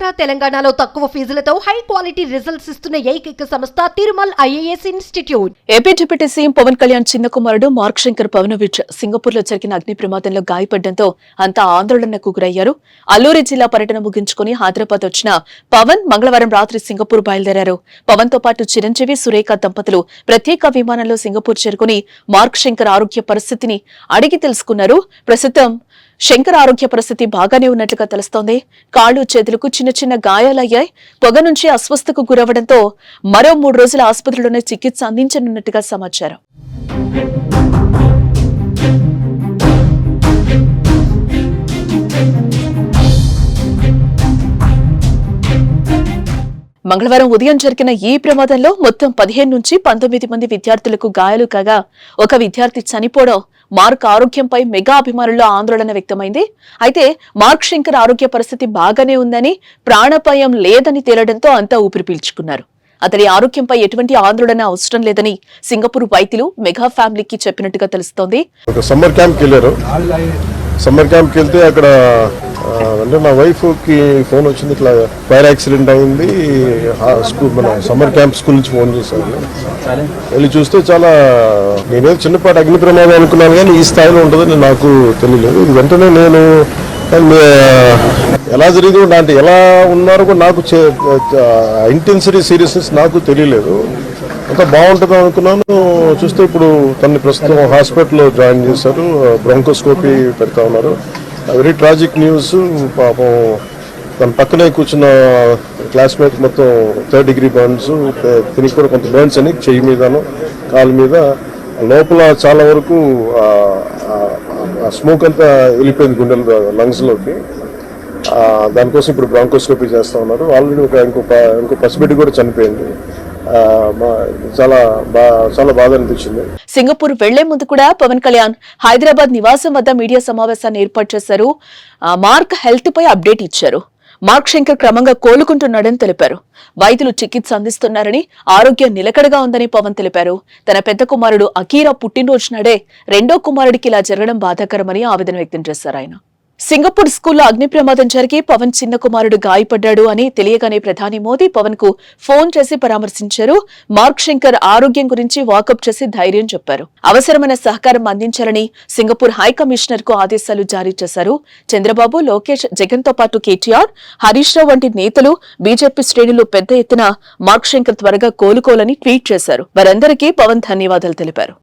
ఆంధ్ర తెలంగాణలో తక్కువ ఫీజులతో high quality results ఇస్తున్న ఏకైక సంస్థ Tirumal IAS institute. AP deputy CM Pavan Kalyan చిన్న కుమారుడు మార్క్ శంకర్ పవనోవిచ్ సింగపూర్లో జరిగిన అగ్ని ప్రమాదంలో గాయపడడంతో అంతా ఆందోళనకు గురయ్యారు. అల్లూరి జిల్లా పర్యటన ముగించుకుని హైదరాబాద్ వచ్చిన పవన్ మంగళవారం రాత్రి సింగపూర్ బయలుదేరారు. పవన్తో పాటు చిరంజీవి సురేఖ దంపతులు ప్రత్యేక విమానంలో సింగపూర్ చేరుకుని మార్క్ శంకర్ ఆరోగ్య పరిస్థితిని అడిగి తెలుసుకున్నారు. ప్రస్తుతం శంకర్ ఆరోగ్య పరిస్థితి బాగానే ఉన్నట్లుగా తెలుస్తోంది. కాళ్ళు చేతులకు చిన్న చిన్న గాయాలయ్యాయి. పొగ నుంచి అస్వస్థకు గురవడంతో మరో మూడు రోజుల ఆసుపత్రిలోనే చికిత్స అందించనున్నట్టుగా సమాచారం. మంగళవారం ఉదయం జరిగిన ఈ ప్రమాదంలో మొత్తం పదిహేను నుంచి పంతొమ్మిది మంది విద్యార్థులకు గాయాలు కాగా ఒక విద్యార్థి చనిపోవడం మార్క్ ఆరోగ్యంపై మెగా అభిమానుల్లో ఆందోళన వ్యక్తమైంది. అయితే మార్క్ శంకర్ ఆరోగ్య పరిస్థితి బాగానే ఉందని ప్రాణాపాయం లేదని తేలడంతో అంతా ఊపిరి పీల్చుకున్నారు. అతని ఆరోగ్యంపై ఎటువంటి ఆందోళన అవసరం లేదని సింగపూర్ వైద్యులు మెగా ఫ్యామిలీకి చెప్పినట్టుగా తెలుస్తోంది. సమ్మర్ సమ్మర్ క్యాంప్కి వెళ్తే అక్కడ అంటే మా వైఫ్కి ఫోన్ వచ్చింది ఇట్లా ఫైర్ యాక్సిడెంట్ అయింది స్కూల్ మన సమ్మర్ క్యాంప్ స్కూల్ నుంచి ఫోన్ చేశారు. వెళ్ళి చూస్తే చాలా నేనేదో చిన్నపాటి అగ్ని ప్రమాదం అనుకున్నాను కానీ ఈ స్థాయిలో ఉంటుందని నాకు తెలియలేదు. వెంటనే నేను ఎలా జరిగింది అంటే ఎలా ఉన్నారో నాకు ఇంటెన్సిటీ సీరియస్నెస్ నాకు తెలియలేదు. అంతా బాగుంటుంది అనుకున్నాను. చూస్తే ఇప్పుడు తనని ప్రస్తుతం హాస్పిటల్లో జాయిన్ చేశారు. బ్రాంకోస్కోపీ పెడతా ఉన్నారు. Very tragic news. పాపం తన పక్కనే కూర్చున్న క్లాస్మేట్ మొత్తం థర్డ్ డిగ్రీ బర్న్స్ తినికి కూడా కొంత బర్న్స్ అని చెయ్యి మీదను కాలు మీద. లోపల చాలా వరకు స్మోక్ అంతా వెళ్ళిపోయింది గుండెల లంగ్స్లోకి. దానికోసం ఇప్పుడు బ్రాంకోస్కోపీ చేస్తూ ఉన్నారు. ఆల్రెడీ ఒక ఇంకో ఇంకో పసిబిడ్డ కూడా చనిపోయింది. చాలా చాలా బాధ అనిపించింది. సింగపూర్ వెళ్ళే ముందు కూడా పవన్ కళ్యాణ్ హైదరాబాద్ నివాసం వద్ద మీడియా సమావేశాన్ని ఏర్పాటు చేశారు. మార్క్ హెల్త్ పై అప్డేట్ ఇచ్చారు. మార్క్ శంకర్ క్రమంగా కోలుకుంటున్నాడని తెలిపారు. వైద్యులు చికిత్స అందిస్తున్నారని ఆరోగ్యం నిలకడగా ఉందని పవన్ తెలిపారు. తన పెద్ద కుమారుడు అకీరా పుట్టినరోజు నాడే రెండో కుమారుడికి ఇలా జరగడం బాధాకరమని ఆవేదన వ్యక్తం చేశారు ఆయన. సింగపూర్ స్కూల్లో అగ్ని ప్రమాదం జరిగి పవన్ చిన్న కుమారుడు గాయపడ్డాడు అని తెలియగానే ప్రధాని మోదీ పవన్కు ఫోన్ చేసి పరామర్శించారు. మార్క్ శంకర్ ఆరోగ్యం గురించి వాకప్ చేసి ధైర్యం చెప్పారు. అవసరమైన సహకారం అందించాలని సింగపూర్ హై కమిషనర్కు ఆదేశాలు జారీ చేశారు. చంద్రబాబు లోకేష్ జగన్తో పాటు కేటీఆర్ హరీష్ రావు వంటి నేతలు బీజేపీ శ్రేణులు పెద్ద ఎత్తున మార్క్ శంకర్ త్వరగా కోలుకోవాలని ట్వీట్ చేశారు. వారందరికీ పవన్ ధన్యవాదాలు తెలిపారు.